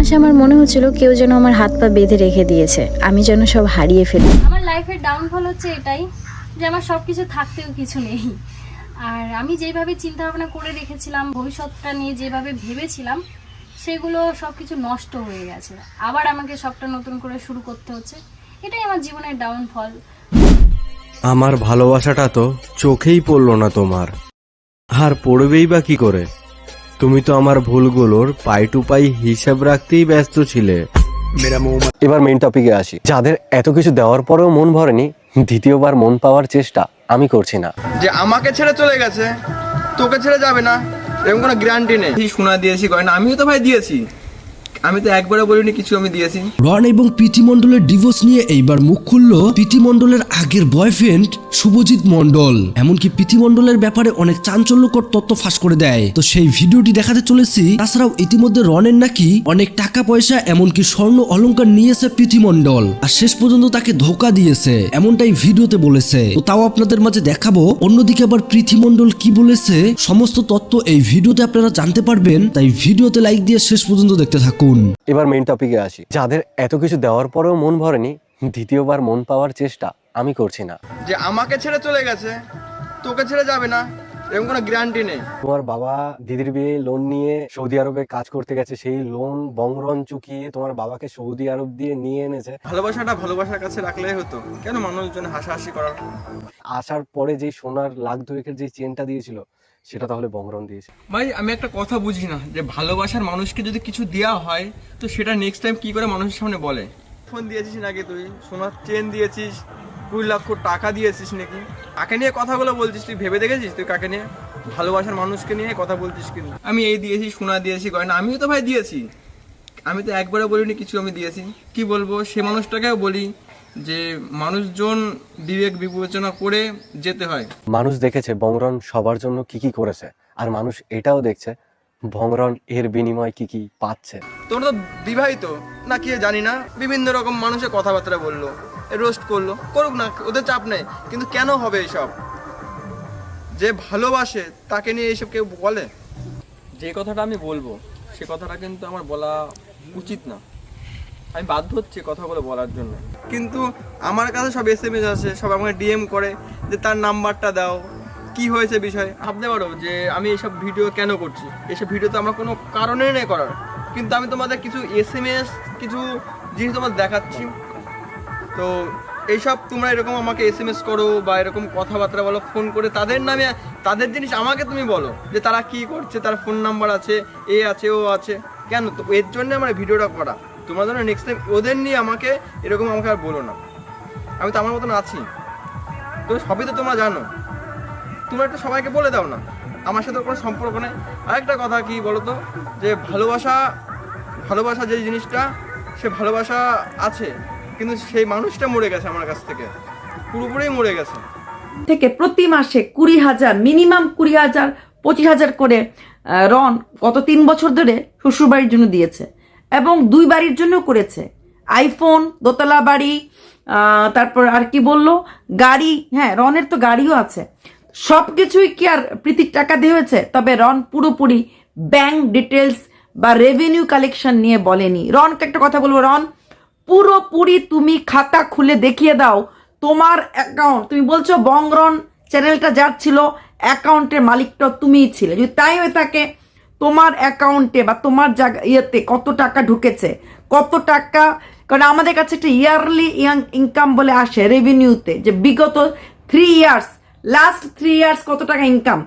মাসে আমার মনে হচ্ছিল কেউ যেন আমার হাত পা বেঁধে রেখে দিয়েছে। আমি যেন সব হারিয়ে ফেলি। আমার লাইফের ডাউনফল হচ্ছে এটাই যে আমার সব কিছু থাকতেও কিছু নেই। আর আমি যেভাবে চিন্তা ভাবনা করে রেখেছিলাম ভবিষ্যৎটা নিয়ে যেভাবে ভেবেছিলাম সেগুলো সব কিছু নষ্ট হয়ে গেছে। আবার আমাকে সবটা নতুন করে শুরু করতে হচ্ছে। এটাই আমার জীবনের ডাউনফল আমার ভালোবাসাটা তো চোখেই পড়ল না তোমার। আর পড়বেই বা কি করে? তুমি তো আমার ভুলগুলোর পাই টু পাই হিসাব রাখতেই ব্যস্ত ছিলে। এবার মেইন টপিকে আসি। যাদের এত কিছু দেওয়ার পরেও মন ভরেনি দ্বিতীয়বার মন পাওয়ার চেষ্টা আমি করছি না। যে আমাকে ছেড়ে চলে গেছে তোকে ছেড়ে যাবে না এরকম কোনো গ্যারান্টি নেই। শোনা দিয়েছি গয়না। আমিও তো ভাই দিয়েছি। আমি তো একবারও বলিনি কিছু আমি দিয়েছি। রন এবং প্রীতি মণ্ডলের ডিভোর্স নিয়ে এইবার মুখ খুলল প্রীতি মণ্ডলের আগের বয়ফ্রেন্ড শুভজিৎ মন্ডল এমনকি প্রীতি মণ্ডলের ব্যাপারে অনেক চাঞ্চল্যকর তথ্য ফাঁস করে দেয়। তো সেই ভিডিওটি দেখাতে চলেছি, তাছাড়াও ইতিমধ্যে রনের নাকি অনেক টাকা পয়সা এমনকি স্বর্ণ অলংকার নিয়েছে প্রীতি মণ্ডল আর শেষ পর্যন্ত তাকে ধোকা দিয়েছে, এমনটাই ভিডিওতে বলেছে। তো তাও আপনাদের মাঝে দেখাবো, অন্যদিকে আবার প্রীতি মণ্ডল কি বলেছে, সমস্ত তথ্য এই ভিডিওতে আপনারা জানতে পারবেন। তাই ভিডিওতে লাইক দিয়ে শেষ পর্যন্ত দেখতে থাকুন। এবার মেইন টপিকে আসি। যাদের এত কিছু দেওয়ার পরেও মন ভরেনি, দ্বিতীয়বার মন পাওয়ার চেষ্টা। আমি করছি না। যে আমাকে ছেড়ে চলে গেছে তোকে ছেড়ে যাবে না এরকম কোনো গ্যারান্টি নেই। তোমার বাবা দিদির বিয়ে লোন নিয়ে সৌদি আরবে কাজ করতে গেছে সেই লোন বংরন চুকিয়ে তোমার বাবাকে সৌদি আরব দিয়ে নিয়ে এনেছে। ভালোবাসাটা ভালোবাসার কাছে রাখলেই হতো। কেন মানুষজন হাসাহাসি করার? আসার পরে যে সোনার লাখ দুয়েকের যে চেনটা দিয়েছিল সেটা তাহলে বংরন দিয়েছে। ভাই আমি একটা কথা বুঝি না যে ভালোবাসার মানুষকে যদি কিছু দেওয়া হয় তো সেটা নেক্সট টাইম কি করে মানুষের সামনে বলে? ফোন দিয়েছিস নাকি তুই? সোনার চেন দিয়েছিস কুড়ি লক্ষ টাকা দিয়েছিস নাকি? কাকে নিয়ে কথাগুলো বলছিস? তুই ভেবে দেখেছিস? তুই কাকে নিয়ে? ভালোবাসার মানুষকে নিয়ে কথা বলছিস কিন্তু আমি এই দিয়েছি সোনা দিয়েছি গয়না। আমিও তো ভাই দিয়েছি। আমি তো একবারও বলিনি কিছু আমি দিয়েছি। কি বলব? সে মানুষটাকেও বলি যে মানুষজন বিবেক বিবেচনা করে যেতে হয়। মানুষ দেখেছে বংরন সবার জন্য কি কি করেছে আর মানুষ এটাও দেখছে ভংরন এর বিনিময়ে কি কি পাচ্ছে। তোমরা তো বিবাহিত না কি জানি না? বিভিন্ন রকম মানুষের কথাবার্তা বলল। রোস্ট করল। করুক না ওদের চাপ নেই কিন্তু কেন হবে এসব? যে ভালোবাসে তাকে নিয়ে এইসব কেউ বলে? যে কথাটা আমি বলব সে কথাটা কিন্তু আমার বলা উচিত না। আমি বাধ্য হচ্ছি কথাগুলো বলার জন্য। কিন্তু আমার কাছে সব এস এম এস আছে সব আমাকে ডিএম করে যে তার নাম্বারটা দাও কি হয়েছে বিষয়? ভাবতে পারো যে আমি এসব ভিডিও কেন করছি? এসব ভিডিও তো আমার কোনো কারণে নেই করার। কিন্তু আমি তোমাদের কিছু এস এম এস কিছু জিনিস তোমাদের দেখাচ্ছি। তো এইসব তোমরা এরকম আমাকে এস এম এস করো বা এরকম কথাবার্তা বলো ফোন করে তাদের নামে, তাদের জিনিস আমাকে তুমি বলো যে তারা কি করছে, তার ফোন নাম্বার আছে, এ আছে, ও আছে। কেন? তো এর জন্য আমার ভিডিওটা করা। তোমরা যেন নেক্সট টাইম ওদের নিয়ে আমাকে এরকম আমাকে আর বলো না। আমি তো আমার মতন আছি। তো সবই তো তোমরা জানো। তোমরা একটু সবাইকে বলে দাও না। আমার সাথে কোনো সম্পর্ক নেই। আরেকটা কথা কি বলো তো যে ভালোবাসা ভালোবাসা যে জিনিসটা, সে ভালোবাসা আছে। কিন্তু সেই মানুষটা মরে গেছে আমার কাছ থেকে। পুরোপুরি মরে গেছে। থেকে প্রতি মাসে কুড়ি হাজার, মিনিমাম কুড়ি হাজার, পঁচিশ হাজার করে রন গত তিন বছর ধরে শ্বশুরবাড়ির জন্য দিয়েছে এবং দুই বাড়ির জন্য করেছে। আইফোন, দোতলা বাড়ি তারপর আর কি বলল? গাড়ি হ্যাঁ রনের তো গাড়িও আছে। সব কিছুই কি আর প্রীতির টাকা দিয়ে হয়েছে? তবে রন পুরোপুরি ব্যাংক ডিটেলস বা রেভিনিউ কালেকশন নিয়ে বলেনি। রনকে একটা কথা বলব, রন পুরোপুরি তুমি খাতা খুলে দেখিয়ে দাও। তোমার অ্যাকাউন্ট তুমি বলছো বংরন চ্যানেলটা যার ছিল অ্যাকাউন্টের মালিকটা তুমিই ছিলে। যদি তাই হয়ে থাকে, তোমার অ্যাকাউন্টে বা তোমার জায়গা ইয়েতে কত টাকা ঢুকেছে? কত টাকা? কারণ আমাদের কাছে একটা ইয়ারলি ইয়াং ইনকাম বলে আসে রেভিনিউতে যে বিগত three years last three years কত টাকা ইনকাম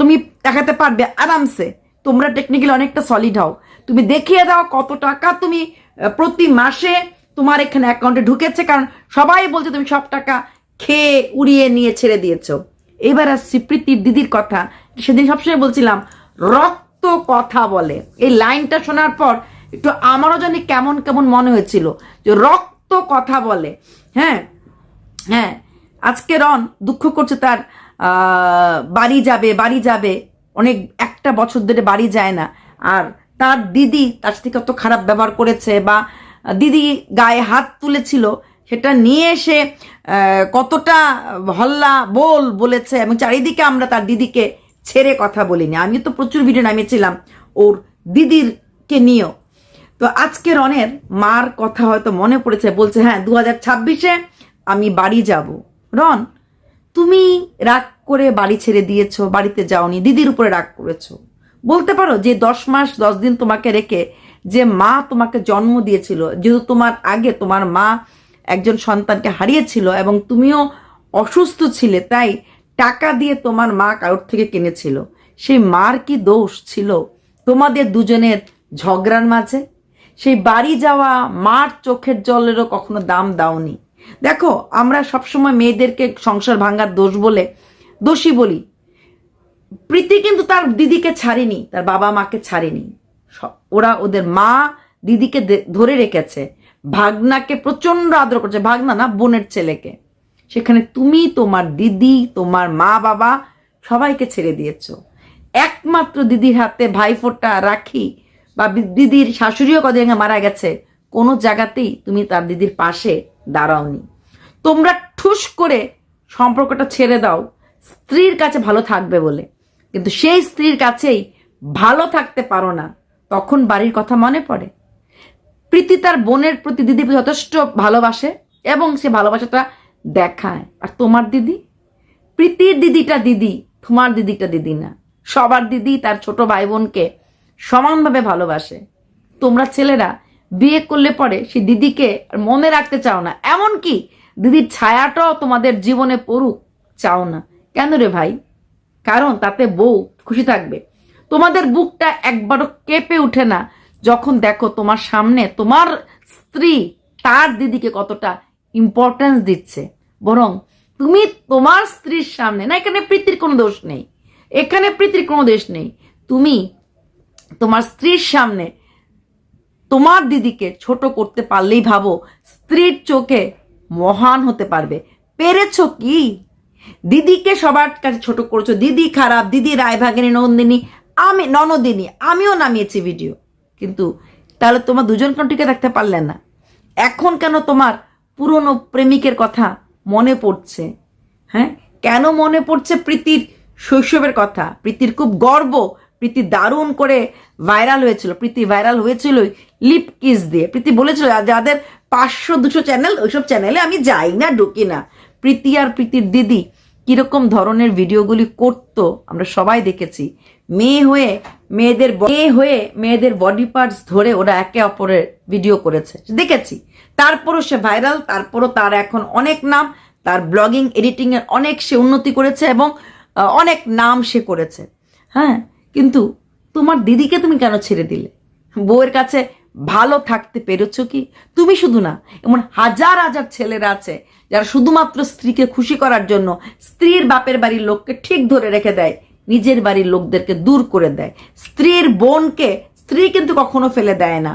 তুমি দেখাতে পারবে আরামসে। তোমরা টেকনিক্যালি অনেকটা সলিড হও। তুমি দেখিয়ে দাও কত টাকা তুমি প্রতি মাসে তোমার এখানে অ্যাকাউন্টে ঢুকেছে, কারণ সবাই বলছে তুমি সব টাকা খেয়ে উড়িয়ে নিয়ে ছেড়ে দিয়েছ। এবার আসছি প্রীতির দিদির কথা। সেদিন সবসময় বলছিলাম, রক্ত কথা বলে। এই লাইনটা শোনার পর একটু আমারও জানি কেমন কেমন মনে হয়েছিল যে রক্ত কথা বলে। হ্যাঁ হ্যাঁ আজকে রন দুঃখ করছে তার বাড়ি যাবে বাড়ি যাবে। অনেক একটা বছর ধরে বাড়ি যায় না। আর তার দিদি তার সাথে কত খারাপ ব্যবহার করেছে বা দিদি গায়ে হাত তুলেছিল, সেটা নিয়ে এসে কতটা হল্লা বল বলেছে এবং চারিদিকে আমরা তার দিদিকে ছেড়ে কথা বলিনি। আমি তো প্রচুর ভিডিও নামিয়েছিলাম ওর দিদিরকে নিয়েও। তো আজকে রনের মার কথা হয়তো মনে পড়েছে, বলছে হ্যাঁ দু হাজার ছাব্বিশে আমি বাড়ি যাব। রন, তুমি রাগ করে বাড়ি ছেড়ে দিয়েছ, বাড়িতে যাওনি, দিদির উপরে রাগ করেছ। বলতে পারো যে দশ মাস, দশ দিন তোমাকে রেখে যে মা তোমাকে জন্ম দিয়েছিল, যেহেতু তোমার আগে তোমার মা একজন সন্তানকে হারিয়েছিল এবং তুমিও অসুস্থ ছিলে, তাই টাকা দিয়ে তোমার মা কারোর থেকে কিনেছিল। সেই মার কি দোষ ছিল? তোমাদের দুজনের ঝগড়ার মাঝে? সেই বাড়ি যাওয়া মার চোখের জলেরও কখনো দাম দাওনি। দেখো, আমরা সবসময় মেয়েদেরকে সংসার ভাঙার দোষ বলে দোষী বলি। প্রীতি কিন্তু তার দিদিকে ছাড়েনি, তার বাবা মাকে ছাড়েনি। ওরা ওদের মা দিদিকে ধরে রেখেছে। ভাগনাকে প্রচণ্ড আদর করছে। ভাগনা না, বোনের ছেলেকে। সেখানে তুমি, তোমার দিদি, তোমার মা, বাবা সবাইকে ছেড়ে দিয়েছ। একমাত্র দিদির হাতে ভাইফোঁটা রাখি বা দিদির শাশুড়িও কদিন মারা গেছে, কোনো জায়গাতেই তুমি তার দিদির পাশে দাঁড়াওনি। তোমরা ঠুস করে সম্পর্কটা ছেড়ে দাও। স্ত্রীর কাছে ভালো থাকবে বলে। কিন্তু সেই স্ত্রীর কাছেই ভালো থাকতে পারো না। তখন বাড়ির কথা মনে পড়ে। প্রীতি তার বোনের প্রতি দিদি যথেষ্ট ভালোবাসে এবং সে ভালোবাসাটা দেখায়। আর তোমার দিদি? প্রীতির দিদিটা দিদি, তোমার দিদিটা দিদি না। সবার দিদি তার ছোট ভাই বোনকে সমানভাবে ভালোবাসে। তোমরা ছেলেরা বিয়ে করলে পরে সে দিদিকে মনে রাখতে চাও না। এমনকি দিদির ছায়াটাও তোমাদের জীবনে পড়ুক, চাও না। কেন রে ভাই? কারণ তাতে বউ খুশি থাকবে। তোমাদের বুকটা একবারও কেঁপে ওঠে না। যখন দেখো তোমার সামনে তোমার স্ত্রী তার দিদিকে কতটা ইম্পর্টেন্স দিচ্ছে। বরং তুমি তোমার স্ত্রীর সামনে না, এখানে প্রীতির কোনো দোষ নেই। এখানে প্রীতির কোনো দোষ নেই। তুমি তোমার স্ত্রীর সামনে তোমার দিদিকে ছোট করতে পারলেই ভাবো স্ত্রীর চোখে মহান হতে পারবে। পেরেছ কি? দিদিকে সবার কাছে ছোট করছ। দিদি খারাপ, দিদি রায়ভাগিনী, নন্দিনী আমি ননদিনী, আমিও নামিয়েছি ভিডিও কিন্তু তাহলে তোমার দুজন কেন টিকে থাকতে পারলে না। এখন কেন তোমার পুরনো প্রেমিকের কথা মনে পড়ছে? হ্যাঁ? কেন মনে পড়ছে প্রীতির শৈশবের কথা? প্রীতির খুব গর্ব, প্রীতি দারুণ করে ভাইরাল হয়েছিল। প্রীতি ভাইরাল হয়েছিল লিপ কিস দিয়ে। প্রীতি বলেছিল "যা- যাদের পাঁচশো, দুশো চ্যানেল ওইসব চ্যানেলে আমি যাই না, ঢুকি না। প্রীতি আর প্রীতির দিদি কীরকম ধরনের ভিডিওগুলি করতো, আমরা সবাই দেখেছি। মেয়ে হয়ে মেয়েদের মেয়ে হয়ে মেয়েদের বডি পার্টস ধরে ওরা একে অপরের ভিডিও করেছে। দেখেছি। তারপরও সে ভাইরাল তারপরও তার এখন অনেক নাম, তার ব্লগিং এডিটিং এর অনেক সে উন্নতি করেছে এবং অনেক নাম সে করেছে। হ্যাঁ কিন্তু তোমার দিদিকে তুমি কেন ছেড়ে দিলে? বউয়ের কাছে ভালো থাকতে পেরেছ কি? তুমি শুধু না, এমন হাজার হাজার ছেলেরা আছে যারা শুধুমাত্র স্ত্রীকে খুশি করার জন্য স্ত্রীর বাপের বাড়ির লোককে ঠিক ধরে রেখে দেয়, নিজের বাড়ির লোকদেরকে দূর করে দেয়। স্ত্রীর বোনকে স্ত্রী কিন্তু কখনো ফেলে দেয় না।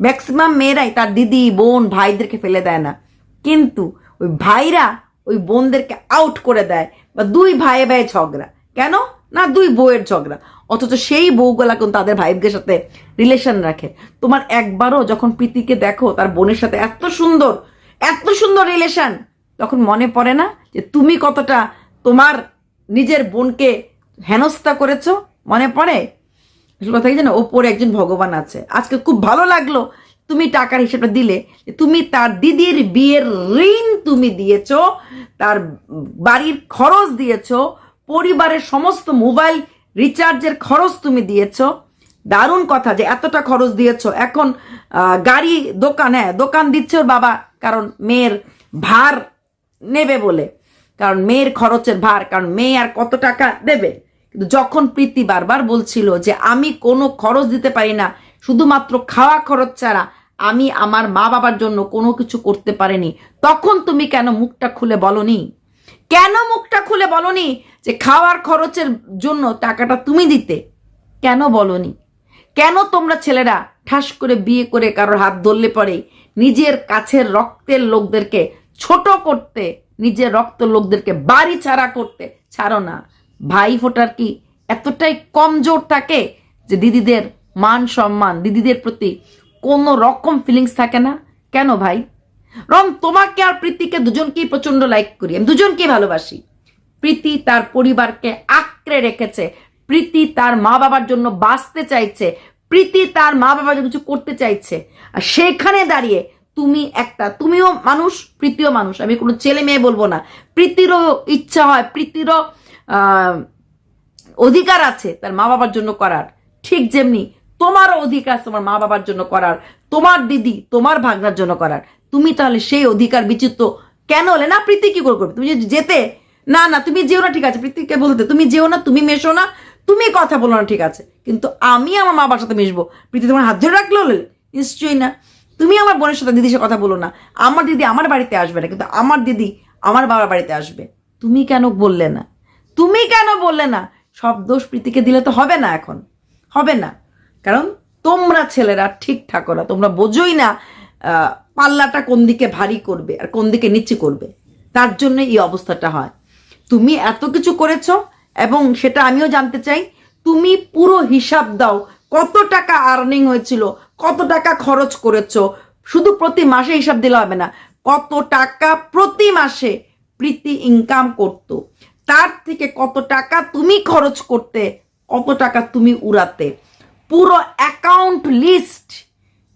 ম্যাক্সিমাম মেয়েরাই তার দিদি, বোন, ভাইদেরকে ফেলে দেয় না। কিন্তু ওই ভাইরা ওই বোনদেরকে আউট করে দেয়, বা দুই ভাইয়ে ভাইয়ে ঝগড়া। কেন? না, দুই বউয়ের ঝগড়া। অথচ সেই বউগুলা কিন্তু তাদের ভাইদের সাথে রিলেশন রাখে। তোমার একবারও যখন প্রীতিকে দেখো, তার বোনের সাথে এত সুন্দর এত সুন্দর রিলেশন তখন মনে পড়ে না যে তুমি কতটা তোমার নিজের বোনকে হেনস্থা করেছ? মনে পড়ে? আসল কথা কি জানো? ওপরে একজন ভগবান আছে। আজকে খুব ভালো লাগল তুমি টাকার হিসেবটা দিলে তুমি তার দিদির বিয়ের ঋণ তুমি দিয়েছ, তার বাড়ির খরচ দিয়েছ, পরিবারের সমস্ত মোবাইল রিচার্জের খরচ তুমি দিয়েছ। দারুণ কথা যে এতটা খরচ দিয়েছ। এখন গাড়ি দোকান হ্যাঁ দোকান দিচ্ছে ওর বাবা, কারণ মেয়ের ভার নেবে বলে। কারণ মেয়ের খরচের ভার, কারণ মেয়ে আর কত টাকা দেবে? কিন্তু যখন প্রীতি বারবার বলছিল যে আমি কোনো খরচ দিতে পারি না, শুধুমাত্র খাওয়া খরচ ছাড়া আমি আমার মা বাবার জন্য কোনো কিছু করতে পারিনি, তখন তুমি কেন মুখটা খুলে বলনি? কেন মুখটা খুলে বলনি যে খাওয়ার খরচের জন্য টাকাটা তুমি দিতে? কেন বলনি? কেন তোমরা ছেলেরা ঠাস করে বিয়ে করে কারোর হাত ধরলে পরে নিজের কাছের রক্তের লোকদেরকে ছোট করতে, নিজের রক্ত লোকদেরকে বাড়ি ছাড়া করতে ছাড়ো না? ভাই ফোটার কি এতটাই কমজোর থাকে যে দিদিদের মান সম্মান, দিদিদের প্রতি কোনো রকম ফিলিংস থাকে না? কেন ভাই? রম তোমাকে আর প্রীতিকে দুজনকেই প্রচণ্ড লাইক করি। আমি দুজনকেই ভালোবাসি। প্রীতি তার পরিবারকে আঁকড়ে রেখেছে। প্রীতি তার মা বাবার জন্য বাঁচতে চাইছে। প্রীতি তার মা বাবার যে কিছু করতে চাইছে। আর সেখানে দাঁড়িয়ে তুমি একটা, তুমিও মানুষ, প্রীতিও মানুষ। আমি কোনো ছেলে মেয়ে বলব না। প্রীতিরও ইচ্ছা হয়, প্রীতিরও অধিকার আছে তার মা বাবার জন্য করার। ঠিক যেমনি তোমারও অধিকার তোমার মা বাবার জন্য করার, তোমার দিদি তোমার ভাগনার জন্য করার। তুমি তাহলে সেই অধিকার বিচিত্র কেন হলে? না, প্রীতি কি করে করবে? তুমি যদি যেতে, না না, তুমি যেও না, ঠিক আছে। প্রীতিকে বলতে, তুমি যেও না, তুমি মেশো না, তুমি কথা বলো না, ঠিক আছে। কিন্তু আমি আমার মা বাবার সাথে মিশবো। প্রীতি তোমার হাত ধরে রাখলে হলে? নিশ্চয়ই না। তুমি আমার বোনের সাথে দিদির সাথে কথা বলো না। আমার দিদি আমার বাড়িতে আসবে না, কিন্তু আমার দিদি আমার বাবার বাড়িতে আসবে। তুমি কেন বললে না? তুমি কেন বললে না? সব দোষ প্রীতিকে দিলে তো হবে না এখন। হবে না। কারণ তোমরা ছেলেরা ঠিক থাকো না, তোমরা বোঝোই না পাল্লাটা কোন দিকে ভারী করবে আর কোন দিকে নিচু করবে। তার জন্য এই অবস্থাটা হয়। তুমি এত কিছু করেছ এবং সেটা আমিও জানতে চাই, তুমি পুরো হিসাব দাও, কত টাকা আর্নিং হয়েছিল, কত টাকা খরচ করেছ, শুধু প্রতি মাসে হিসাব দিলে হবে না, কত টাকা প্রতি মাসে প্রীতি ইনকাম করতো, তার থেকে কত টাকা তুমি খরচ করতে, কত টাকা তুমি উড়াতে। পুরো অ্যাকাউন্ট লিস্ট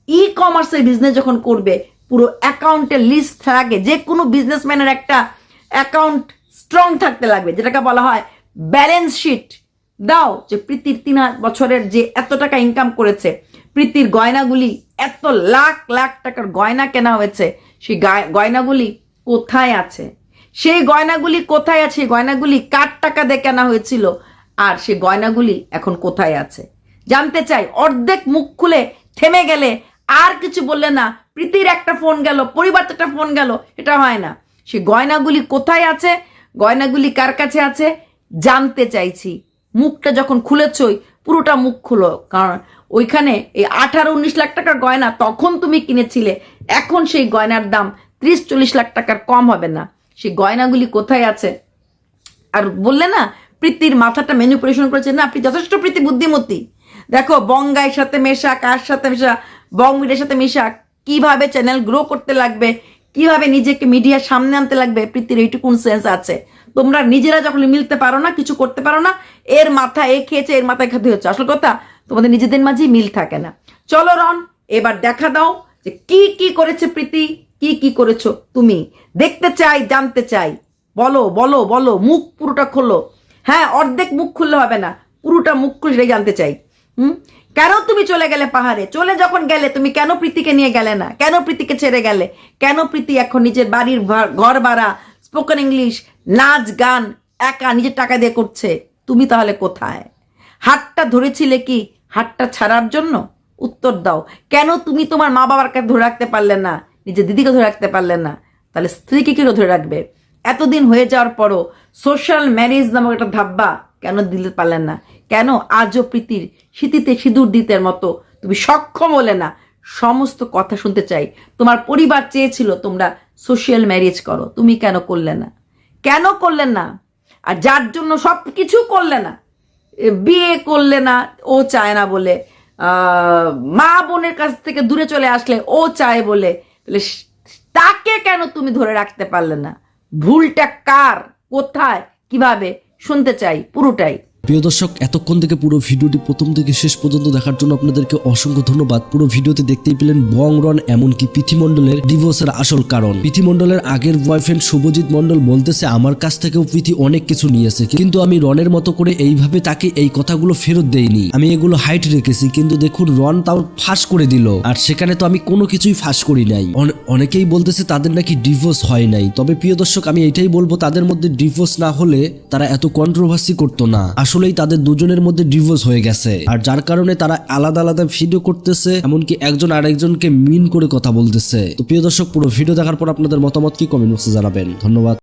ই কমার্সের বিজনেস যখন করবে, পুরো অ্যাকাউন্টের লিস্ট থাকে যে কোনো বিজনেসম্যানের একটা অ্যাকাউন্ট স্ট্রং থাকতে লাগবে, যেটাকে বলা হয় ব্যালেন্স শিট দাও যে প্রীতির তিন হাজার বছরের যে এত টাকা ইনকাম করেছে, প্রীতির গয়নাগুলি, এত লাখ লাখ টাকার গয়না কেনা হয়েছে, সেই গায়- গয়নাগুলি কোথায় আছে? সেই গয়নাগুলি কোথায় আছে? গয়নাগুলি কার টাকা দিয়ে কেনা হয়েছিল? আর সেই গয়নাগুলি এখন কোথায় আছে? জানতে চাই। অর্ধেক মুখ খুলে থেমে গেলে আর কিছু বললে না। প্রীতির একটা ফোন গেল পরিবার একটা ফোন গেল, এটা হয় না। সে গয়নাগুলি কোথায় আছে? গয়নাগুলি কার কাছে আছে? জানতে চাইছি। মুখটা যখন খুলেছই, পুরোটা মুখ খুলো, কারণ ওইখানে এই আঠারো, উনিশ লাখ টাকার গয়না তখন তুমি কিনেছিলে। এখন সেই গয়নার দাম ত্রিশ, চল্লিশ লাখ টাকার কম হবে না। সেই গয়নাগুলি কোথায় আছে? আর বললে না, প্রীতির মাথাটা ম্যানিপুলেশন করেছে। না, আপনি যথেষ্ট প্রীতি বুদ্ধিমতী। দেখো বঙ্গাইয়ের সাথে মেশা, কার সাথে মেশা বঙ্গমিডিয়ার সাথে মেশা, কীভাবে চ্যানেল গ্রো করতে লাগবে, কীভাবে নিজেকে মিডিয়ার সামনে আনতে লাগবে, প্রীতির এইটুকুন সেন্স আছে। তোমরা নিজেরা যখন মিলতে পারো না, কিছু করতে পারো না, এর মাথা এ খেয়েছে, এর মাথায় খাতে হচ্ছে আসল কথা, তোমাদের নিজেদের মাঝেই মিল থাকে না। চলো, রন, এবার দেখা দাও যে কি কি করেছে প্রীতি, কি কি করেছ তুমি। দেখতে চাই, জানতে চাই। বলো বলো বলো, মুখ পুরোটা খোলো। হ্যাঁ অর্ধেক মুখ খুললে হবে না, পুরোটা মুখ খুলে জানতে চাই। হুম? কেন তুমি চলে গেলে পাহাড়ে? চলে যখন গেলে তুমি কেন প্রীতিকে নিয়ে গেলে না? কেন প্রীতিকে ছেড়ে গেলে? কেন প্রীতি এখন নিজের বাড়ির ঘর ভাড়া স্পোকেন ইংলিশ নাচ, গান, একা নিজের টাকা দিয়ে করছে? তুমি তাহলে কোথায়? হাতটা ধরেছিলে কি হাতটা ছাড়ার জন্য? উত্তর দাও। কেন তুমি তোমার মা বাবার কাছে ধরে রাখতে পারলে না? নিজের দিদিকে ধরে রাখতে পারলে না? তাহলে স্ত্রীকে কি করে ধরে রাখবে? এতদিন হয়ে যাওয়ার পরও সোশ্যাল ম্যারেজ নামক একটা ধাব্বা কেন দিতে পারলেন না? কেন আজও প্রীতির স্মৃতিতে সিঁদুর দিতের মতো? তুমি সক্ষম হলে না। সমস্ত কথা শুনতে চাই। তোমার পরিবার চেয়েছিল তোমরা সোশ্যাল ম্যারেজ করো। তুমি কেন করলে না? কেন করলে না? আর যার জন্য সব কিছু করলে না? বিয়ে করলে না, ও চায় না বলে। মা বোনের কাছ থেকে দূরে চলে আসলে ও চায় বলে। তাহলে তাকে কেন তুমি ধরে রাখতে পারলে না? ভুলটা কার? কোথায়? কীভাবে? শুনতে চাই পুরোটাই। প্রিয় দর্শক, এতক্ষণ থেকে পুরো ভিডিওটি প্রথম থেকে শেষ পর্যন্ত দেখার জন্য আপনাদেরকে অসংখ্য ধন্যবাদ। পুরো ভিডিওতে দেখতেই পেলেন বং রন, এমনকি পৃথিমণ্ডলের ডিভোর্সের আসল কারণ। পৃথিমণ্ডলের আগের বয়ফ্রেন্ড শুভজিৎ মণ্ডল বলতেছে, আমার কাছ থেকেও পৃথি অনেক কিছু নিয়েছে কিন্তু আমি রনের মতো করে এইভাবে তাকে এই কথাগুলো ফেরত দেইনি। আমি এগুলো হাইট রেখেছি, কিন্তু দেখুন, রন তাও ফাঁস করে দিল। আর সেখানে তো আমি কোনো কিছুই ফাঁস করি নাই। অনে- অনেকেই বলতেছে, তাদের নাকি ডিভোর্স হয় নাই। তবে প্রিয় দর্শক, আমি এটাই বলব, তাদের মধ্যে ডিভোর্স না হলে তারা এত কন্ট্রোভার্সি করতো না। আসলেই তাদের দুজনের মধ্যে ডিভোর্স হয়ে গেছে। আর যার কারণে তারা আলাদা আলাদা ভিডিও করতেছে, এমনকি একজন আরেকজনকে মিন করে কথা বলতেছে। তো প্রিয় দর্শক, পুরো ভিডিও দেখার পর আপনাদের মতামত কি? কমেন্ট বক্সে জানাবেন। ধন্যবাদ।